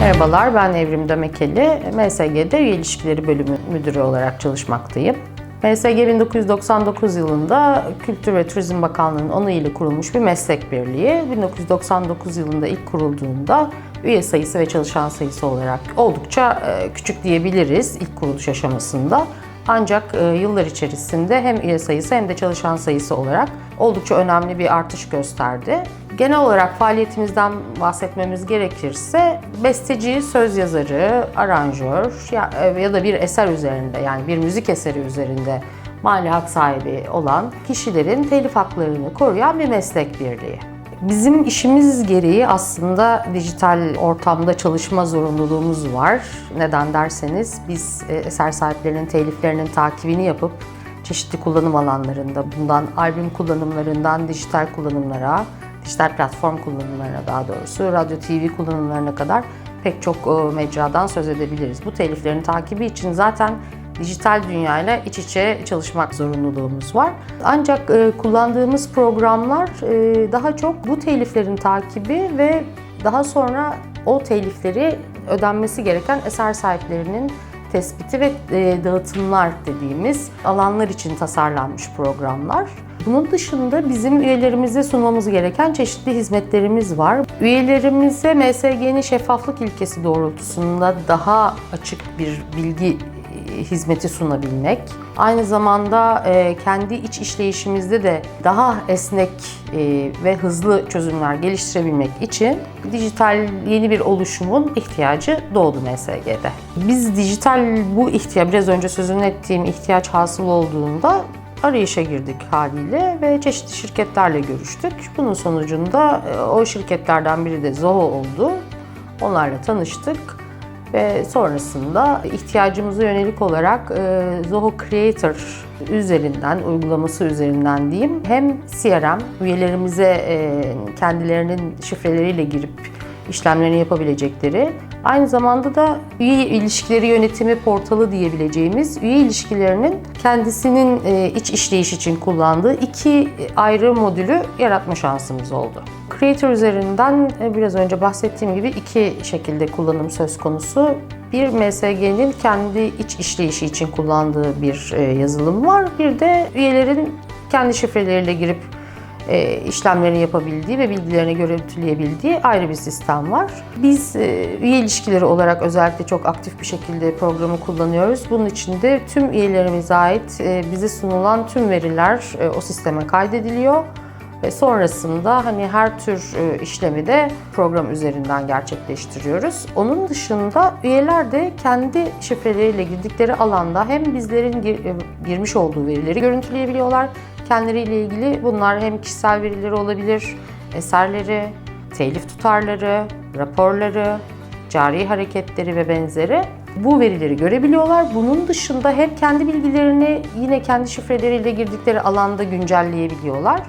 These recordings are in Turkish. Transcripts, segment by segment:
Merhabalar, ben Evrim Dömekeli. MSG'de Üye İlişkileri Bölümü Müdürü olarak çalışmaktayım. MSG 1999 yılında Kültür ve Turizm Bakanlığı'nın onayıyla kurulmuş bir meslek birliği. 1999 yılında ilk kurulduğunda üye sayısı ve çalışan sayısı olarak oldukça e, küçük diyebiliriz ilk kuruluş aşamasında. Ancak e, yıllar içerisinde hem üye sayısı hem de çalışan sayısı olarak oldukça önemli bir artış gösterdi. Genel olarak faaliyetimizden bahsetmemiz gerekirse besteci, söz yazarı, aranjör ya, e, da bir eser üzerinde yani bir müzik eseri üzerinde mali hak sahibi olan kişilerin telif haklarını koruyan bir meslek birliği. Bizim işimiz gereği aslında dijital ortamda çalışma zorunluluğumuz var. Neden derseniz biz e, eser sahiplerinin teliflerinin takibini yapıp çeşitli kullanım alanlarında bundan albüm kullanımlarından dijital kullanımlara, dijital platform kullanımlarına daha doğrusu radyo TV kullanımlarına kadar pek çok e, mecradan söz edebiliriz. Bu teliflerin takibi için zaten dijital dünyayla iç içe çalışmak zorunluluğumuz var. Ancak e, kullandığımız programlar e, daha çok bu teliflerin takibi ve daha sonra o telifleri ödenmesi gereken eser sahiplerinin tespiti ve e, dağıtımlar dediğimiz alanlar için tasarlanmış programlar. Bunun dışında bizim üyelerimize sunmamız gereken çeşitli hizmetlerimiz var. Üyelerimize MSG'nin şeffaflık ilkesi doğrultusunda daha açık bir bilgi hizmeti sunabilmek. Aynı zamanda e, kendi iç işleyişimizde de daha esnek e, ve hızlı çözümler geliştirebilmek için dijital yeni bir oluşumun ihtiyacı doğdu MSG'de. Biz dijital bu ihtiyaç, biraz önce sözünü ettiğim ihtiyaç hasıl olduğunda arayışa girdik haliyle ve çeşitli şirketlerle görüştük. Bunun sonucunda e, o şirketlerden biri de Zoho oldu. Onlarla tanıştık ve sonrasında ihtiyacımıza yönelik olarak e, Zoho Creator üzerinden, uygulaması üzerinden diyeyim hem CRM üyelerimize e, kendilerinin şifreleriyle girip işlemlerini yapabilecekleri, aynı zamanda da üye ilişkileri yönetimi portalı diyebileceğimiz üye ilişkilerinin kendisinin e, iç işleyiş için kullandığı iki ayrı modülü yaratma şansımız oldu. Creator üzerinden e, biraz önce bahsettiğim gibi iki şekilde kullanım söz konusu. Bir MSG'nin kendi iç işleyişi için kullandığı bir e, yazılım var. Bir de üyelerin kendi şifreleriyle girip e, işlemlerini yapabildiği ve bilgilerini görüntüleyebildiği ayrı bir sistem var. Biz üye ilişkileri olarak özellikle çok aktif bir şekilde programı kullanıyoruz. Bunun için de tüm üyelerimize ait bize sunulan tüm veriler o sisteme kaydediliyor ve sonrasında hani her tür e, işlemi de program üzerinden gerçekleştiriyoruz. Onun dışında üyeler de kendi şifreleriyle girdikleri alanda hem bizlerin e, girmiş olduğu verileri görüntüleyebiliyorlar. Kendileriyle ilgili bunlar hem kişisel verileri olabilir, eserleri, telif tutarları, raporları, cari hareketleri ve benzeri bu verileri görebiliyorlar. Bunun dışında hem kendi bilgilerini yine kendi şifreleriyle girdikleri alanda güncelleyebiliyorlar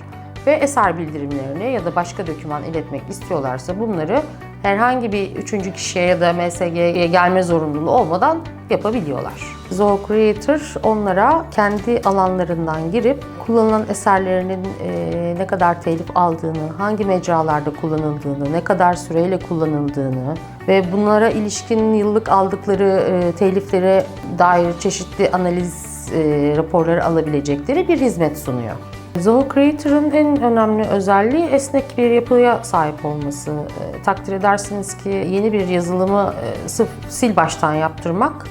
ve eser bildirimlerini ya da başka doküman iletmek istiyorlarsa bunları herhangi bir üçüncü kişiye ya da MSG'ye gelme zorunluluğu olmadan yapabiliyorlar. Zoho Creator onlara kendi alanlarından girip kullanılan eserlerinin e, ne kadar telif aldığını, hangi mecralarda kullanıldığını, ne kadar süreyle kullanıldığını ve bunlara ilişkin yıllık aldıkları e, teliflere dair çeşitli analiz e, raporları alabilecekleri bir hizmet sunuyor. Zoho Creator'ın en önemli özelliği esnek bir yapıya sahip olması. E, takdir edersiniz ki yeni bir yazılımı e, sırf sil baştan yaptırmak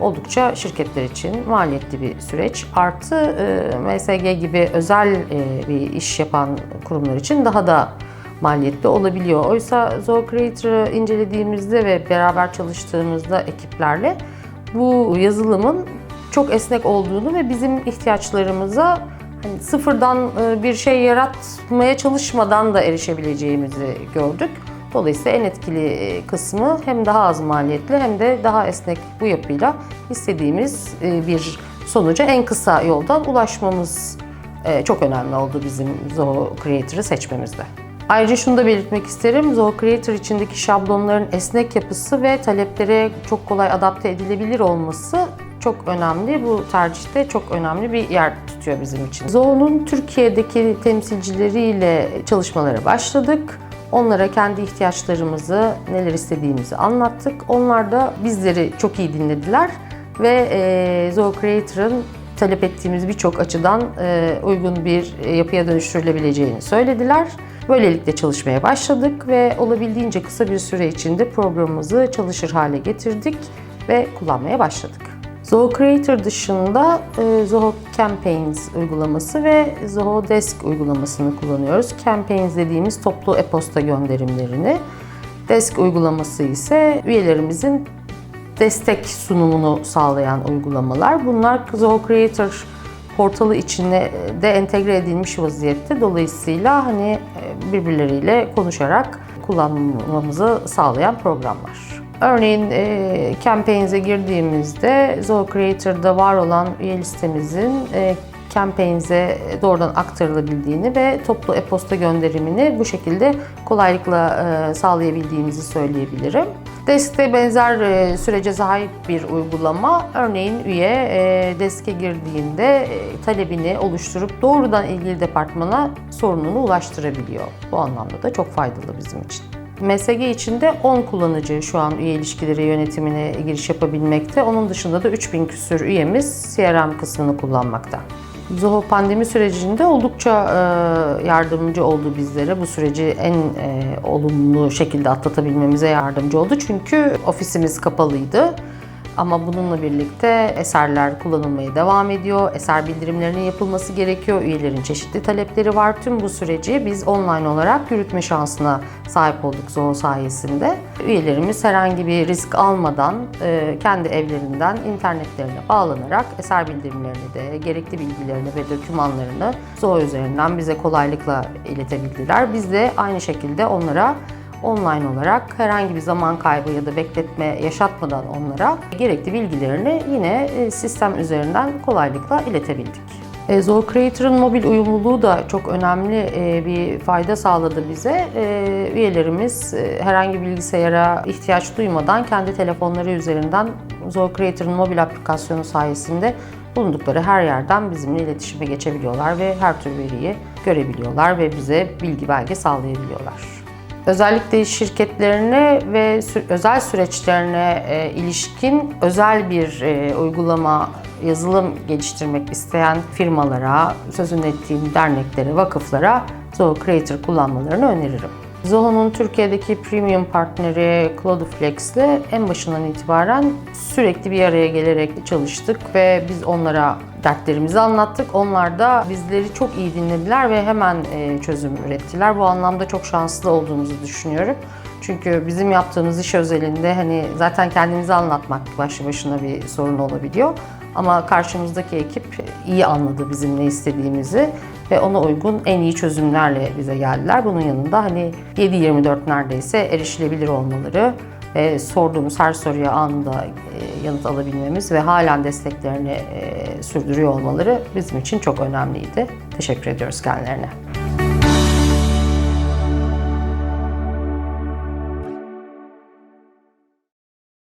oldukça şirketler için maliyetli bir süreç. Artı e, MSG gibi özel e, bir iş yapan kurumlar için daha da maliyetli olabiliyor. Oysa Zoho Creator'ı incelediğimizde ve beraber çalıştığımızda ekiplerle bu yazılımın çok esnek olduğunu ve bizim ihtiyaçlarımıza hani sıfırdan e, bir şey yaratmaya çalışmadan da erişebileceğimizi gördük. Dolayısıyla en etkili e, kısmı hem daha az maliyetli hem de daha esnek bu yapıyla istediğimiz e, bir sonuca en kısa yoldan ulaşmamız çok önemli oldu bizim Zoho Creator'ı seçmemizde. Ayrıca şunu da belirtmek isterim. Zoho Creator içindeki şablonların esnek yapısı ve taleplere çok kolay adapte edilebilir olması çok önemli. Bu tercihte çok önemli bir yer tutuyor bizim için. Zoho'nun Türkiye'deki temsilcileriyle çalışmalara başladık. Onlara kendi ihtiyaçlarımızı, neler istediğimizi anlattık. Onlar da bizleri çok iyi dinlediler ve e, Zoho Creator'ın talep ettiğimiz birçok açıdan e, uygun bir e, yapıya dönüştürülebileceğini söylediler. Böylelikle çalışmaya başladık ve olabildiğince kısa bir süre içinde programımızı çalışır hale getirdik ve kullanmaya başladık. Zoho Creator dışında e, Zoho Campaigns uygulaması ve Zoho Desk uygulamasını kullanıyoruz. Campaigns dediğimiz toplu e-posta gönderimlerini, Desk uygulaması ise üyelerimizin destek sunumunu sağlayan uygulamalar. Bunlar Zoho Creator portalı içine de entegre edilmiş vaziyette. Dolayısıyla hani e, birbirleriyle konuşarak kullanmamızı sağlayan programlar. Örneğin e, Campaigns'e girdiğimizde Zoho Creator'da var olan üye listemizin e, Campaigns'e doğrudan aktarılabildiğini ve toplu e-posta gönderimini bu şekilde kolaylıkla e, sağlayabildiğimizi söyleyebilirim. Desk'te benzer e, sürece sahip bir uygulama. Örneğin üye e, Desk'e girdiğinde e, talebini oluşturup doğrudan ilgili departmana sorununu ulaştırabiliyor. Bu anlamda da çok faydalı bizim için. MSG içinde 10 kullanıcı şu an üye ilişkileri yönetimine giriş yapabilmekte. Onun dışında da 3000 küsür üyemiz CRM kısmını kullanmakta. Zoho pandemi sürecinde oldukça e, yardımcı oldu bizlere. Bu süreci en e, olumlu şekilde atlatabilmemize yardımcı oldu. Çünkü ofisimiz kapalıydı. Ama bununla birlikte eserler kullanılmaya devam ediyor. Eser bildirimlerinin yapılması gerekiyor. Üyelerin çeşitli talepleri var. Tüm bu süreci biz online olarak yürütme şansına sahip olduk Zoho sayesinde. Üyelerimiz herhangi bir risk almadan e, kendi evlerinden internetlerine bağlanarak eser bildirimlerini de gerekli bilgilerini ve dokümanlarını Zoho üzerinden bize kolaylıkla iletebildiler. Biz de aynı şekilde onlara online olarak herhangi bir zaman kaybı ya da bekletme yaşatmadan onlara gerekli bilgilerini yine e, sistem üzerinden kolaylıkla iletebildik. E, Zoho Creator'ın mobil uyumluluğu da çok önemli e, bir fayda sağladı bize. Üyelerimiz herhangi bilgisayara ihtiyaç duymadan kendi telefonları üzerinden Zoho Creator'ın mobil aplikasyonu sayesinde bulundukları her yerden bizimle iletişime geçebiliyorlar ve her tür veriyi görebiliyorlar ve bize bilgi belge sağlayabiliyorlar. Özellikle şirketlerine ve özel süreçlerine e, ilişkin özel bir e, uygulama, yazılım geliştirmek isteyen firmalara, sözünü ettiğim derneklere, vakıflara Zoho Creator kullanmalarını öneririm. Zoho'nun Türkiye'deki premium partneri Cloudflex ile en başından itibaren sürekli bir araya gelerek çalıştık ve biz onlara dertlerimizi anlattık. Onlar da bizleri çok iyi dinlediler ve hemen e, çözüm ürettiler. Bu anlamda çok şanslı olduğumuzu düşünüyorum. Çünkü bizim yaptığımız iş özelinde hani zaten kendimizi anlatmak başlı başına bir sorun olabiliyor. Ama karşımızdaki ekip iyi anladı bizim ne istediğimizi ve ona uygun en iyi çözümlerle bize geldiler. Bunun yanında hani 7-24 neredeyse erişilebilir olmaları, e, sorduğumuz her soruya anında e, yanıt alabilmemiz ve halen desteklerini e, sürdürüyor olmaları bizim için çok önemliydi. Teşekkür ediyoruz kendilerine.